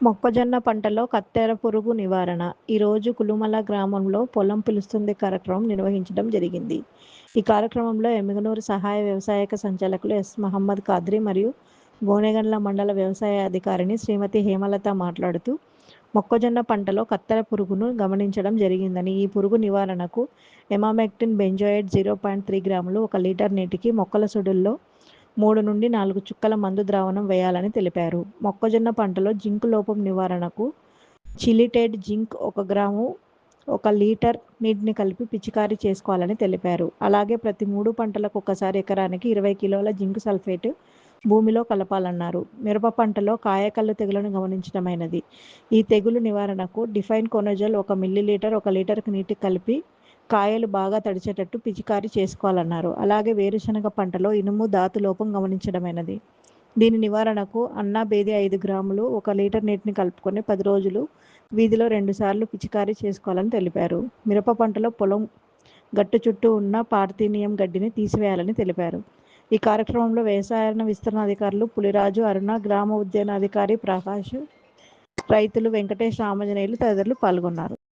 మొక్కజొన్న పంటలో కత్తెర పురుగు నివారణ. ఈరోజు కులుమల గ్రామంలో పొలం పిలుస్తుంది కార్యక్రమం నిర్వహించడం జరిగింది. ఈ కార్యక్రమంలో ఎమ్మిగనూరు సహాయ వ్యవసాయక సంచాలకులు ఎస్ మహమ్మద్ ఖాద్రి మరియు గోనెగండ్ల మండల వ్యవసాయ అధికారిని శ్రీమతి హేమలత మాట్లాడుతూ మొక్కజొన్న పంటలో కత్తెర పురుగును గమనించడం జరిగిందని ఈ పురుగు నివారణకు emamectin benzoate zero point three గ్రాములు ఒక లీటర్ నీటికి మొక్కల సుడుల్లో మూడు నుండి నాలుగు చుక్కల మందు ద్రావణం వేయాలని తెలిపారు. మొక్కజొన్న పంటలో జింక్ లోపం నివారణకు చిలిటేట్ జింక్ ఒక గ్రాము ఒక లీటర్ నీటిని కలిపి పిచికారీ చేసుకోవాలని తెలిపారు. అలాగే ప్రతి మూడు పంటలకు ఒకసారి ఎకరానికి ఇరవై కిలోల జింక్ సల్ఫేట్ భూమిలో కలపాలన్నారు. మిరప పంటలో కాయకల్లు తెగులను గమనించడమైనది ఈ తెగులు నివారణకు డిఫైన్ కొనజల్ ఒక మిల్లీలీటర్ ఒక లీటర్కి నీటి కలిపి కాయలు బాగా తడిచేటట్టు పిచికారీ చేసుకోవాలన్నారు. అలాగే వేరుశనగ పంటలో ఇనుము ధాతు లోపం గమనించడమైనది. దీని నివారణకు అన్నా బేది ఐదు గ్రాములు ఒక లీటర్ నీటిని కలుపుకొని పది రోజులు వీధిలో రెండుసార్లు పిచికారీ చేసుకోవాలని తెలిపారు. మిరప పంటలో పొలం గట్టు చుట్టూ ఉన్న పార్థీనియం గడ్డిని తీసివేయాలని తెలిపారు. ఈ కార్యక్రమంలో వ్యవసాయ విస్తరణ అధికారులు పులిరాజు అరుణ గ్రామ ఉద్యానాధికారి ప్రకాష్ రైతులు వెంకటేష్ రామజనేయులు తదితరులు పాల్గొన్నారు.